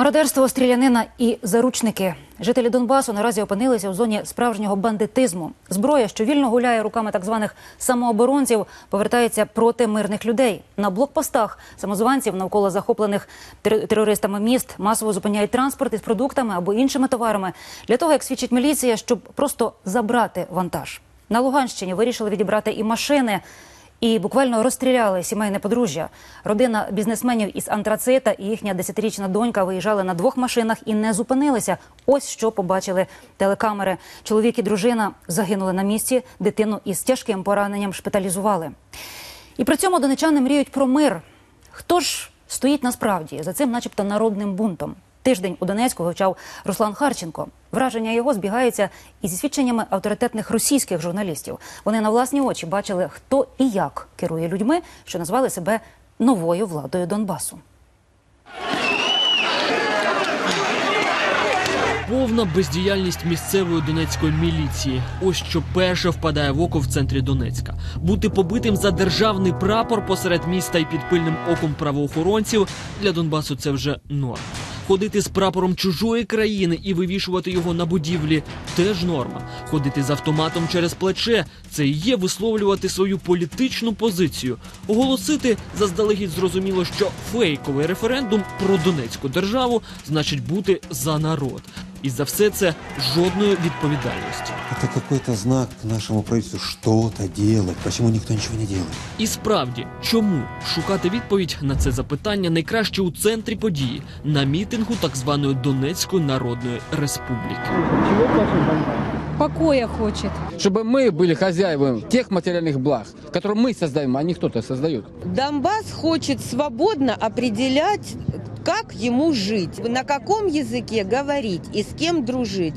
Мародерство, стрілянина і заручники. Жителі Донбасу наразі опинилися в зоні справжнього бандитизму. Зброя, що вільно гуляє руками так званих самооборонців, повертається проти мирних людей. На блокпостах самозванців навколо захоплених тер- терористами міст масово зупиняють транспорт із продуктами або іншими товарами для того, як свідчить міліція, щоб просто забрати вантаж. На Луганщині вирішили відібрати і машини. І буквально розстріляли сімейне подружжя. Родина бізнесменів із антрацита і їхня десятирічна донька виїжджали на двох машинах і не зупинилися. Ось що побачили телекамери. Чоловік і дружина загинули на місці. Дитину із тяжким пораненням шпиталізували. І при цьому донечани мріють про мир. Хто ж стоїть насправді за цим, начебто, народним бунтом? Тиждень у Донецьку вивчав Руслан Харченко. Враження його збігаються із свідченнями авторитетних російських журналістів. Вони на власні очі бачили, хто і як керує людьми, що назвали себе новою владою Донбасу. Повна бездіяльність місцевої донецької міліції. Ось що перше впадає в око в центрі Донецька. Бути побитим за державний прапор посеред міста і під пильним оком правоохоронців для Донбасу це вже норма. Ходити з прапором чужої країни і вивішувати його на будівлі теж норма. Ходити з автоматом через плече це і є висловлювати свою політичну позицію. Оголосити заздалегідь зрозуміло, що фейковий референдум про Донецьку державу значить бути за народ. І за все це жодної відповідальності. Это какой-то знак нашему правительству что-то делать. Почему никто ничего не делает? І справді, чому шукати відповідь на це запитання найкраще у центрі події на мітингу так званої Донецької Народної Республіки. покоя хочет. чтобы мы были хозяевами тех материальных благ, которые мы создаем, а не кто-то создает. Донбасс хочет свободно определять, как ему жить, на каком языке говорить и с кем дружить.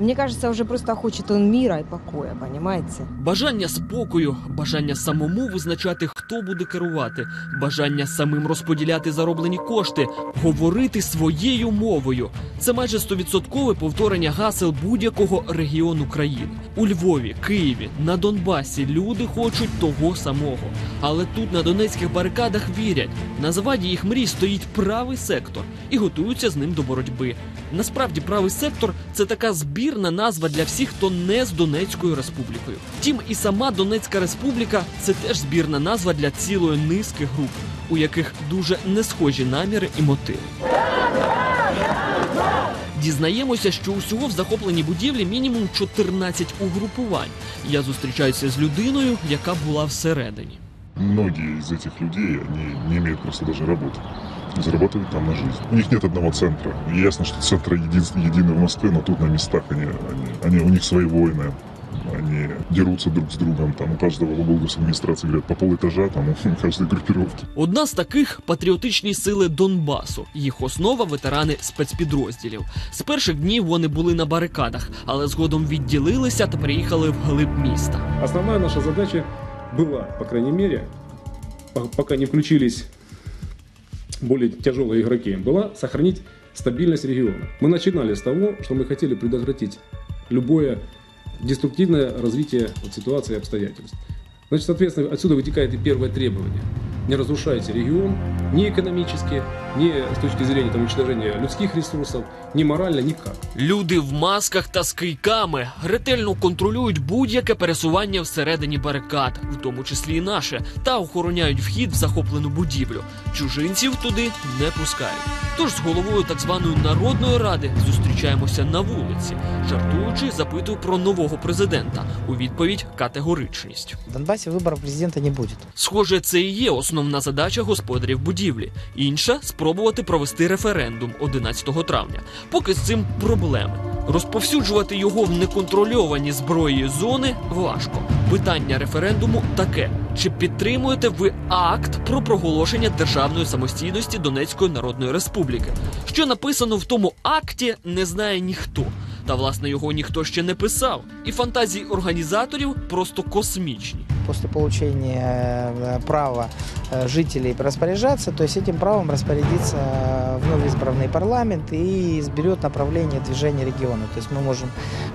Мне кажеться, вже просто хоче він міра і покоя, понимаете? Бажання спокою, бажання самому визначати, хто буде керувати, бажання самим розподіляти зароблені кошти, говорити своєю мовою. Це майже стовідсоткове повторення гасел будь-якого регіону країни. У Львові, Києві, на Донбасі люди хочуть того самого. Але тут на донецьких барикадах вірять, на заваді їх мрій стоїть правий сектор і готуються з ним до боротьби. Насправді, правий сектор це така збірна назва для всіх, хто не з Донецькою республікою. Втім, і сама Донецька республіка це теж збірна назва для цілої низки груп, у яких дуже не схожі наміри і мотиви. Дізнаємося, що усього в захопленій будівлі мінімум 14 угрупувань. Я зустрічаюся з людиною, яка була всередині. Многие из этих людей, они не имеют просто даже работы. Зарабатывают там на жизнь. У них нет одного центра. И ясно, что центры единственные, едины в Москве, но тут на местах они, они, они, у них свои воины. Они дерутся друг с другом. Там у каждого в администрации говорят по полэтажа, там у каждой группировки. Одна з таких патріотичні сили Донбасу. Їх основа ветерани спецпідрозділів. З перших днів вони були на барикадах, але згодом відділилися та приїхали в глиб міста. Основная наша задача была, по крайней мере, по- пока не включились более тяжелые игроки, была сохранить стабильность региона. Мы начинали с того, что мы хотели предотвратить любое деструктивное развитие ситуации и обстоятельств. Значит, соответственно, отсюда вытекает и первое требование. Не разрушайте регион ни экономически, ни с точки зрения там, уничтожения людских ресурсов, ни морально, никак. Люди в масках та з кийками ретельно контролюють будь-яке пересування всередині барикад, в тому числі і наше, та охороняють вхід в захоплену будівлю. Чужинців туди не пускають. Тож з головою так званої народної ради зустрічаємося на вулиці. Жартуючи, запитую про нового президента. У відповідь категоричність. В Донбассе выборов президента не будет. Схоже, це і є основна задача господарів будівлі. Інша спробувати провести референдум 11 травня. Поки з цим проблеми. Розповсюджувати його в неконтрольовані зброї зони важко. Питання референдуму таке: чи підтримуєте ви акт про проголошення державної самостійності Донецької Народної Республіки? Що написано в тому акті, не знає ніхто. Та власне його ніхто ще не писав, і фантазії організаторів просто космічні после получения э, права э, жителей распоряжаться, то есть этим правом распорядится э, вновь избранный парламент и изберет направление движения региона. То есть мы можем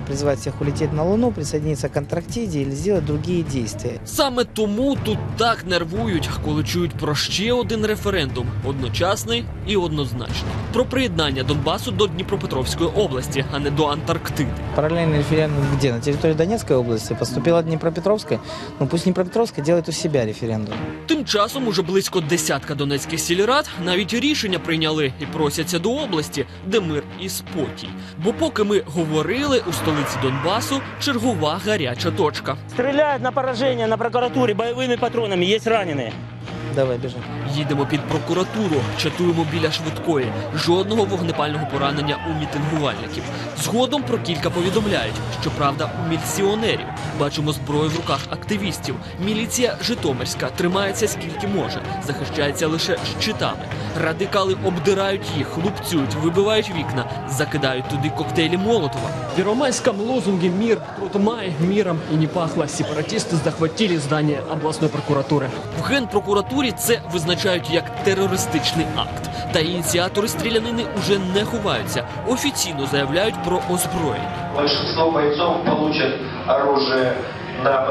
призвать всех улететь на Луну, присоединиться к Антарктиде или сделать другие действия. Саме тому тут так нервують, коли чують про ще один референдум, одночасний і однозначний. Про приєднання Донбасу до Дніпропетровської області, а не до Антарктиди. Параллельный референдум где? На территории Донецкой области. Поступила Днепропетровская. Ну пусть Днепропетровская делает у себя референдум. Тим часом уже близько десятка донецьких сільрад навіть рішення прийняли і просяться до області, де мир і спокій. Бо поки ми говорили у столиці Донбасу, чергова гаряча точка. Стріляють на пораження на прокуратурі бойовими патронами, Є раненые. Давай, бежим. Їдемо під прокуратуру, чатуємо біля швидкої. Жодного вогнепального поранення у мітингувальників. Згодом про кілька повідомляють, що правда у міліціонерів. Бачимо зброю в руках активістів. Міліція Житомирська тримається скільки може, захищається лише щитами. Радикали обдирають їх, хлупцюють, вибивають вікна, закидають туди коктейлі Молотова. В первомайском лозунге «Мир тут май, миром и не пахло» сепаратисты захватили здание областной прокуратуры. В генпрокуратурі це визначають як терористичний акт. Та ініціатори стрілянини уже не ховаються. Офіційно заявляють про озброєння. Большинство бойцов получат оружие на.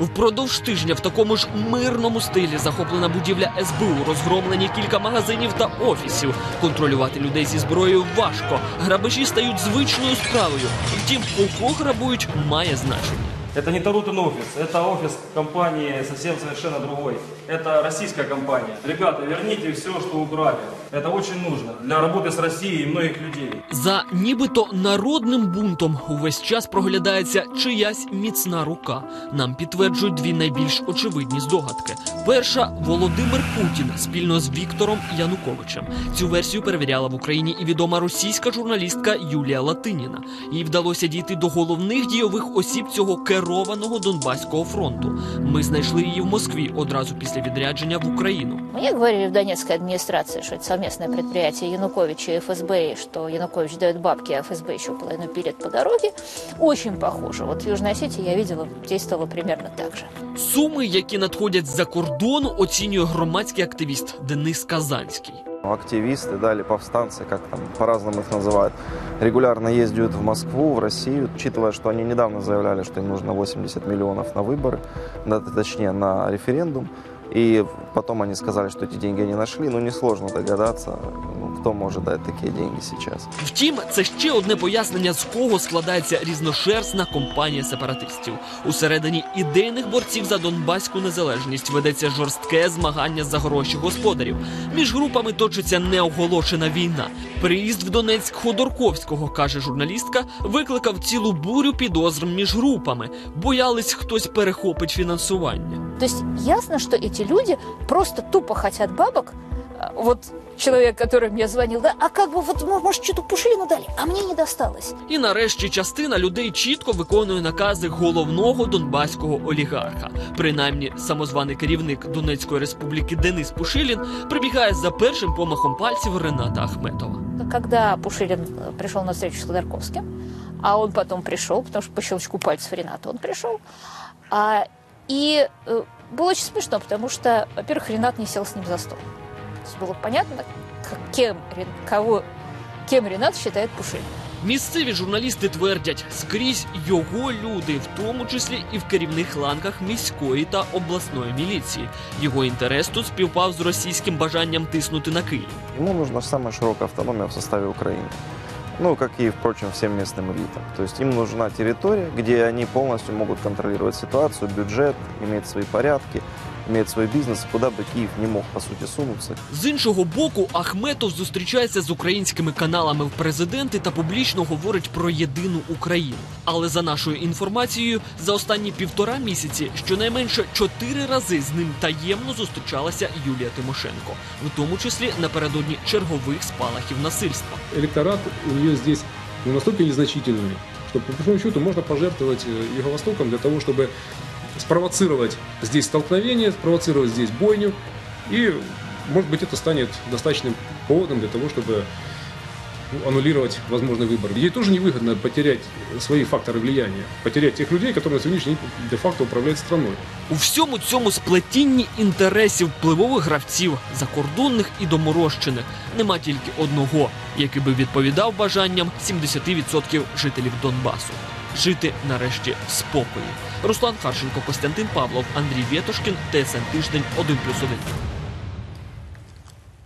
Впродовж тижня в такому ж мирному стилі захоплена будівля СБУ, розгромлені кілька магазинів та офісів. Контролювати людей зі зброєю важко. Грабежі стають звичною справою. Втім, у кого грабують має значення. Это не Тарутин офис, это офис компании совсем совершенно другой. Это российская компания. Ребята, верните все, что украли. Это очень нужно для работы с Россией и многих людей. За нібито народним бунтом увесь час проглядається чиясь міцна рука. Нам підтверджують дві найбільш очевидні здогадки. Перша Володимир Путін спільно з Віктором Януковичем. Цю версію перевіряла в Україні і відома російська журналістка Юлія Латиніна. Їй вдалося дійти до головних дійових осіб цього керованого Донбаського фронту. Ми знайшли її в Москві одразу після відрядження в Україну. Мне говорили в Донецкой администрации, что это совместное предприятие Януковича и ФСБ, и что Янукович дает бабки, а ФСБ еще половину пилит по дороге. Очень похоже. Вот в Южной Осетии я видела, действовало примерно так же. Суми, які надходять з-за кордону, оцінює громадський активіст Денис Казанський. Активисты, да, или повстанцы, как там по-разному их называют, регулярно ездят в Москву, в Россию, учитывая, что они недавно заявляли, что им нужно 80 миллионов на выборы, да, точнее на референдум. И потом они сказали, что эти деньги они нашли. Ну, несложно догадаться, кто может дать такие деньги сейчас. Втім, це ще одне пояснення, з кого складається різношерстна компанія сепаратистів. Усередині ідейних борців за донбаську незалежність ведеться жорстке змагання за гроші господарів. Між групами точиться неоголошена війна. Приїзд в Донецьк Ходорковського, каже журналістка, викликав цілу бурю підозр між групами. Боялись, хтось перехопить фінансування. То есть ясно, что эти люди просто тупо хотят бабок А, Вот человек, который мне звонил, да, а как бы вот, ну, может, что-то Пушилину дали, а мне не досталось. І нарешті частина людей чітко виконує накази головного донбаського олігарха. Принаймні, самозваний керівник Донецької республіки Денис Пушилін прибігає за першим помахом пальців Рената Ахметова. Когда Пушилин э, пришел на встречу с Ходорковским, а он потом пришел, потому что по щелчку пальцев Рената он пришел, а, и э, было очень смешно, потому что, во-первых, Ренат не сел с ним за стол. То есть было понятно, к- кем, Рен- кого, кем Ренат считает Пушилин. Місцеві журналісти твердять, скрізь його люди, в тому числі і в керівних ланках міської та обласної міліції. Його інтерес тут співпав з російським бажанням тиснути на Київ. Ему нужна самая широкая автономия в составе Украины. Ну, как и, впрочем, всем местным элитам. То есть им нужна территория, где они полностью могут контролировать ситуацию, бюджет, иметь свои порядки, иметь свой бизнес, куда бы Киев не мог, по сути, сунуться. З іншого боку, Ахметов зустрічається з українськими каналами в президенти та публічно говорить про єдину Україну. Але за нашою інформацією, за останні півтора місяці щонайменше чотири рази з ним таємно зустрічалася Юлія Тимошенко, в тому числі напередодні чергових спалахів насильства. Электорат у нее здесь ну, настолько незначительный, что по большому счету можно пожертвовать э, Юго-Востоком для того, чтобы спровоцировать здесь столкновение, спровоцировать здесь бойню. И, может быть, это станет достаточным поводом для того, чтобы аннулировать возможный выбор. Ей тоже невыгодно потерять свои факторы влияния, потерять тех людей, которые на сегодняшний день де-факто управляют страной. У всьому цьому сплетінні інтересів впливових гравців, закордонних і доморощених, нема тільки одного, який би відповідав бажанням 70% жителів Донбасу жити нарешті в спокої. Руслан Харченко, Костянтин Павлов, Андрій Вєтошкін, ТСН Тиждень 1+,1.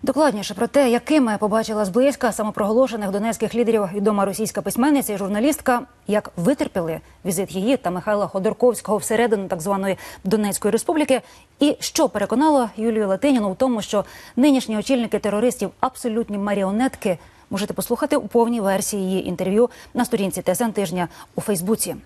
Докладніше про те, якими побачила зблизька самопроголошених донецьких лідерів відома російська письменниця і журналістка, як витерпіли візит її та Михайла Ходорковського всередину так званої Донецької республіки, і що переконало Юлію Латиніну в тому, що нинішні очільники терористів абсолютні маріонетки. Можете послухати у повній версії її інтерв'ю на сторінці ТСН тижня у Фейсбуці.